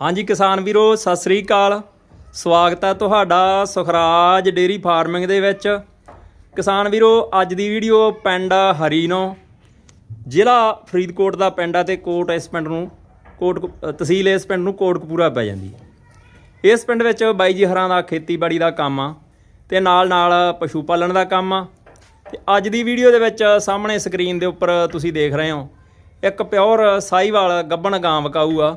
ਹਾਂਜੀ ਕਿਸਾਨ ਵੀਰੋ ਸਤਿ ਸ੍ਰੀ ਅਕਾਲ। ਸਵਾਗਤ ਹੈ ਤੁਹਾਡਾ ਸੁਖਰਾਜ ਡੇਰੀ ਫਾਰਮਿੰਗ ਦੇ ਵਿੱਚ। ਕਿਸਾਨ ਵੀਰੋ ਅੱਜ ਦੀ ਵੀਡੀਓ ਪਿੰਡ ਹਰੀਨੋ ਜ਼ਿਲ੍ਹਾ ਫਰੀਦਕੋਟ ਦਾ ਪਿੰਡ ਆ ਤੇ ਕੋਟ ਇਸ ਪਿੰਡ ਨੂੰ ਕੋਟ ਅ, ਤਹਿਸੀਲ ਇਸ ਪਿੰਡ ਨੂੰ ਕੋਟਕਪੂਰਾ ਪੈ ਜਾਂਦੀ ਹੈ। ਇਸ ਪਿੰਡ ਵਿੱਚ ਬਾਈ ਜੀ ਹਰਾਂ ਦਾ ਖੇਤੀਬਾੜੀ ਦਾ ਕੰਮ ਆ ਤੇ ਨਾਲ ਨਾਲ ਪਸ਼ੂ ਪਾਲਣ ਦਾ ਕੰਮ ਆ। ਤੇ ਅੱਜ ਦੀ ਵੀਡੀਓ ਦੇ ਵਿੱਚ ਸਾਹਮਣੇ ਸਕਰੀਨ ਦੇ ਉੱਪਰ ਤੁਸੀਂ ਦੇਖ ਰਹੇ ਹੋ ਇੱਕ ਪਿਓਰ ਸਾਈਵਾਲ ਗੱਬਣ ਗਾਂ ਵਕਾਊ ਆ।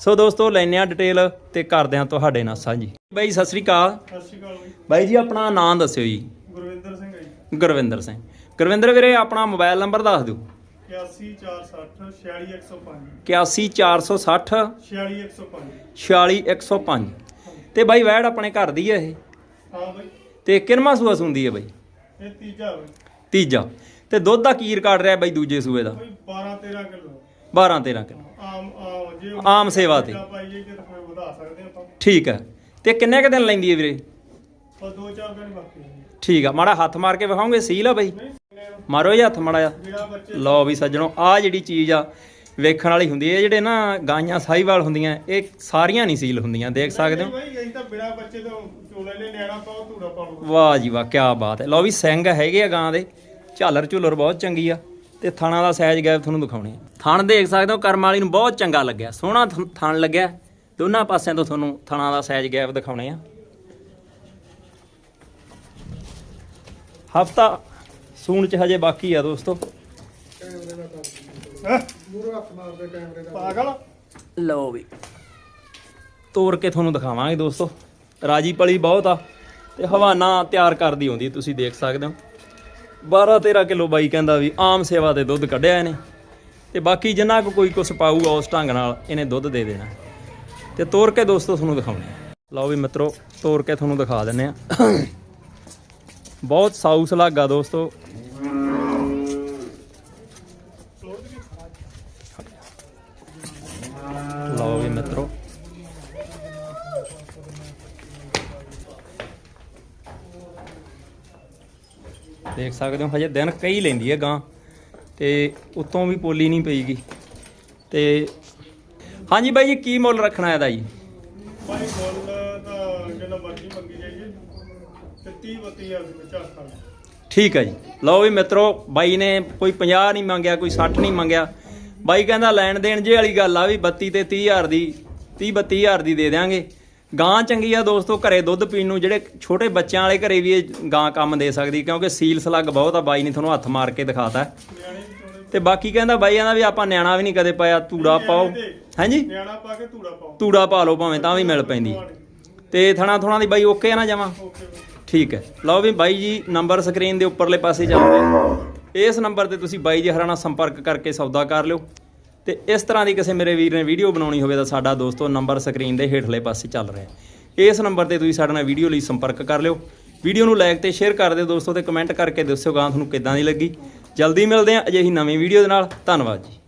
ਸੋ ਦੋਸਤੋ ਲੈਨੇ ਆ ਡਿਟੇਲ ਤੇ ਕਰਦੇ ਆ ਤੁਹਾਡੇ ਨਾਲ ਸਾਂਝੀ। ਬਾਈ ਸਤਿ ਸ੍ਰੀ ਅਕਾਲ ਸਤਿ ਸ਼੍ਰੀ ਅਕਾਲ। ਜੀ ਬਾਈ ਜੀ ਆਪਣਾ ਨਾਮ ਦੱਸਿਓ ਜੀ। ਗੁਰਵਿੰਦਰ ਸਿੰਘ ਹੈ ਜੀ। ਗੁਰਵਿੰਦਰ ਸਿੰਘ। ਗੁਰਵਿੰਦਰ ਵੀਰੇ ਆਪਣਾ ਮੋਬਾਈਲ ਨੰਬਰ ਦੱਸ ਦਿਓ। 81460 46105 81460 46105 46105 ਤੇ ਬਾਈ ਵੈੜ ਆਪਣੇ ਘਰ ਦੀ ਹੈ ਇਹ? ਹਾਂ ਬਈ। ਤੇ ਕਿੰਨਵਾਂ ਸੂਆ ਸੁੰਦੀ ਹੈ ਬਾਈ? ਇਹ ਤੀਜਾ ਬਈ। ਤੀਜਾ। ਤੇ ਦੁੱਧ ਦਾ ਕੀ ਰਿਕਾਰਡ ਰਿਹਾ ਬਾਈ ਦੂਜੇ ਸੂਏ ਦਾ? ਬਈ 12 13 ਕਿਲੋ। 12 13 ਕਿਲੋ। ਆਮ ਆਮ ਜੇ ਆਮ ਸੇਵਾ ਤੇ। ਪਾਈਏ ਕਿ ਤਾਂ ਫਿਰ ਵਧਾ ਸਕਦੇ ਆਪਾਂ। ਠੀਕ ਹੈ। ਤੇ ਕਿੰਨੇ ਕ ਦਿਨ ਲੈਂਦੀ ਹੈ ਵੀਰੇ? ਪਰ ਦੋ ਚਾਰ ਦਿਨ ਬਾਕੀ ਹੈ ਠੀਕ ਆ ਮਾੜਾ ਹੱਥ ਮਾਰ ਕੇ ਵਿਖਾਓਗੇ ਸੀਲ ਆ ਬਾਈ? ਮਾਰੋ ਜੀ ਹੱਥ ਮਾੜਾ ਜਿਹਾ। ਜਿਹੜਾ ਬੱਚੇ ਲਓ ਵੀ ਸੱਜਣੋ ਆ ਜਿਹੜੀ ਚੀਜ਼ ਆ ਵੇਖਣ ਵਾਲੀ ਹੁੰਦੀ ਹੈ ਜਿਹੜੇ ਨਾ ਗਾਈਆਂ ਸਾਹੀਵਾਲ ਹੁੰਦੀਆਂ ਇਹ ਸਾਰੀਆਂ ਨਹੀਂ ਸੀਲ ਹੁੰਦੀਆਂ ਦੇਖ ਸਕਦੇ ਹੋ? ਬਈ ਅਸੀਂ ਤਾਂ ਬਿਨਾ ਬੱਚੇ ਤੋਂ ਚੋਲੇ ਲੈ ਨਿਆਣਾ ਪਾਓ ਧੂੜਾ ਪਾਓ ਵਾਹ ਜੀ ਵਾਹ ਕੀ ਬਾਤ ਹੈ। ਲਓ ਵੀ ਸਿੰਘ ਹੈਗੇ ਆ ਗਾਂ ਦੇ ਝਾਲਰ ਝੁਲਰ ਬਹੁਤ ਚੰਗੀ ਆ। ਤੇ ਥਣਾ ਦਾ ਸਾਈਜ਼ ਗੈਪ ਤੁਹਾਨੂੰ ਦਿਖਾਉਣੇ ਥਣ ਦੇਖ ਸਕਦੇ ਹੋ ਕਰਮ ਵਾਲੀ ਨੂੰ ਬਹੁਤ ਚੰਗਾ ਲੱਗਿਆ। ਸੋਹਣਾ ਥਣ ਲੱਗਿਆ। ਦੋਨਾਂ ਪਾਸਿਆਂ ਤੋਂ ਤੁਹਾਨੂੰ ਥਣਾ ਦਾ ਸਾਈਜ਼ ਗੈਪ ਦਿਖਾਉਣੇ ਆ। ਹਫਤਾ ਸੂਣ ਚ ਹਜੇ ਬਾਕੀ ਆ ਦੋਸਤੋ। ਪਾਗਲ ਲਓ ਵੀ। ਤੋੜ ਕੇ ਤੁਹਾਨੂੰ ਦਿਖਾਵਾਂਗੇ ਦੋਸਤੋ। ਰਾਜੀ ਪਲੀ ਬਹੁਤ ਆ ਤੇ ਹਵਾਨਾ ਤਿਆਰ ਕਰਦੀ ਹੁੰਦੀ ਤੁਸੀਂ ਦੇਖ ਸਕਦੇ ਹੋ। 12 13 ਕਿਲੋ ਬਾਈ ਕਹਿੰਦਾ ਵੀ ਆਮ ਸੇਵਾ ਤੇ ਦੁੱਧ ਕੱਢਿਆ ਇਹਨੇ। ਤੇ ਬਾਕੀ ਜਿੰਨਾ ਕੁ ਕੋਈ ਕੁਛ ਪਾਊਗਾ ਉਸ ਢੰਗ ਨਾਲ ਇਹਨੇ ਦੁੱਧ ਦੇ ਦੇਣਾ। ਤੇ ਤੋੜ ਕੇ ਦੋਸਤੋ ਤੁਹਾਨੂੰ ਦਿਖਾਉਣੇ ਲਓ ਵੀ ਮਿੱਤਰੋ ਤੋੜ ਕੇ ਤੁਹਾਨੂੰ ਦਿਖਾ ਦਿੰਨੇ ਆ ਬਹੁਤ ਸਾਊ ਸੁਲਾਗਾ ਦੋਸਤੋ। ਲਓ ਵੀ ਮਿੱਤਰੋ। ਦੇਖ ਸਕਦੇ ਹੋ ਹਜੇ ਦਿਨ ਕਈ ਲੈਂਦੀ ਹੈ ਗਾਂ ਤੇ ਉਤੋਂ ਵੀ ਪੋਲੀ ਨਹੀਂ ਪਈਗੀ। ਤੇ ਹਾਂਜੀ ਬਾਈ ਜੀ ਕੀ ਮੁੱਲ ਰੱਖਣਾ ਇਹਦਾ ਜੀ? ਬਾਈ ਮੁੱਲ ਤਾਂ ਜਿਹੜਾ ਮਰਜ਼ੀ ਮੰਗੀ ਜਾਈਏ। ਤੇ 30 32000 ਦੇ ਵਿੱਚ ਆਖਾਂ ਠੀਕ ਹੈ ਜੀ। ਲਓ ਵੀ ਮਿੱਤਰੋ ਬਾਈ ਨੇ ਕੋਈ 50 ਨਹੀਂ ਮੰਗਿਆ ਕੋਈ 60 ਨਹੀਂ ਮੰਗਿਆ। ਬਾਈ ਕਹਿੰਦਾ ਲੈਣ ਦੇਣ ਜੇ ਵਾਲੀ ਗੱਲ ਆ ਵੀ 32 ਤੇ 30000 ਦੀ 30 32000 ਦੀ ਦੇ ਦਿਆਂਗੇ। ਗਾਂ ਚੰਗੀ ਆ ਦੋਸਤੋ ਘਰੇ ਦੁੱਧ ਪੀਣ ਨੂੰ ਜਿਹੜੇ ਛੋਟੇ ਬੱਚਿਆਂ ਵਾਲੇ ਘਰੇ ਵੀ ਇਹ ਗਾਂ ਕੰਮ ਦੇ ਸਕਦੀ ਕਿਉਂਕਿ ਸੀਲ ਸਲੱਗ ਬਹੁਤ ਆ ਬਾਈ ਨੇ ਤੁਹਾਨੂੰ ਹੱਥ ਮਾਰ ਕੇ ਦਿਖਾਤਾ। ਤੇ ਬਾਕੀ ਕਹਿੰਦਾ ਬਾਈ ਕਹਿੰਦਾ ਵੀ ਆਪਾਂ ਨਿਆਣਾ ਵੀ ਨਹੀਂ ਕਦੇ ਪਾਇਆ ਧੂੜਾ ਪਾਓ। ਹਾਂਜੀ? ਨਿਆਣਾ ਪਾ ਕੇ ਧੂੜਾ ਪਾਓ। ਧੂੜਾ ਪਾ ਲਓ ਭਾਵੇਂ ਤਾਂ ਵੀ ਮਿਲ ਪੈਂਦੀ। ਤੇ ਥਣਾ ਥਣਾ ਦੀ ਬਾਈ ਓਕੇ ਆ ਨਾ ਬਈ। ਠੀਕ ਹੈ। ਲਓ ਵੀ ਬਾਈ ਜੀ ਨੰਬਰ ਸਕਰੀਨ ਦੇ ਉੱਪਰਲੇ ਪਾਸੇ ਚੱਲ ਰਿਹਾ। ਇਸ ਨੰਬਰ ਤੇ ਤੁਸੀਂ ਬਾਈ ਜੀ ਹਰਾਂ ਨਾਲ ਸੰਪਰਕ ਕਰਕੇ ਸੌਦਾ ਕਰ ਲਿਓ। ਤੇ ਇਸ ਤਰ੍ਹਾਂ ਦੀ ਕਿਸੇ ਮੇਰੇ ਵੀਰ ਨੇ ਵੀਡੀਓ ਬਣਾਉਣੀ ਹੋਵੇ ਤਾਂ ਸਾਡਾ ਦੋਸਤੋ ਨੰਬਰ ਸਕਰੀਨ ਦੇ ਹੇਠਲੇ ਪਾਸੇ ਚੱਲ ਰਿਹਾ ਇਸ ਨੰਬਰ ਤੇ ਤੁਸੀਂ ਸਾਡੇ ਨਾਲ ਵੀਡੀਓ ਲਈ ਸੰਪਰਕ ਕਰ ਲਿਓ। ਵੀਡੀਓ ਨੂੰ ਲਾਈਕ ਤੇ ਸ਼ੇਅਰ ਕਰ ਦਿਓ ਦੋਸਤੋ ਤੇ ਕਮੈਂਟ ਕਰਕੇ ਦੱਸਿਓ ਗਾਂ ਤੁਹਾਨੂੰ ਕਿੱਦਾਂ ਦੀ ਲੱਗੀ। ਜਲਦੀ ਮਿਲਦੇ ਹਾਂ ਅਜਿਹੀ ਨਵੀਂ ਵੀਡੀਓ ਦੇ ਨਾਲ। ਧੰਨਵਾਦ ਜੀ।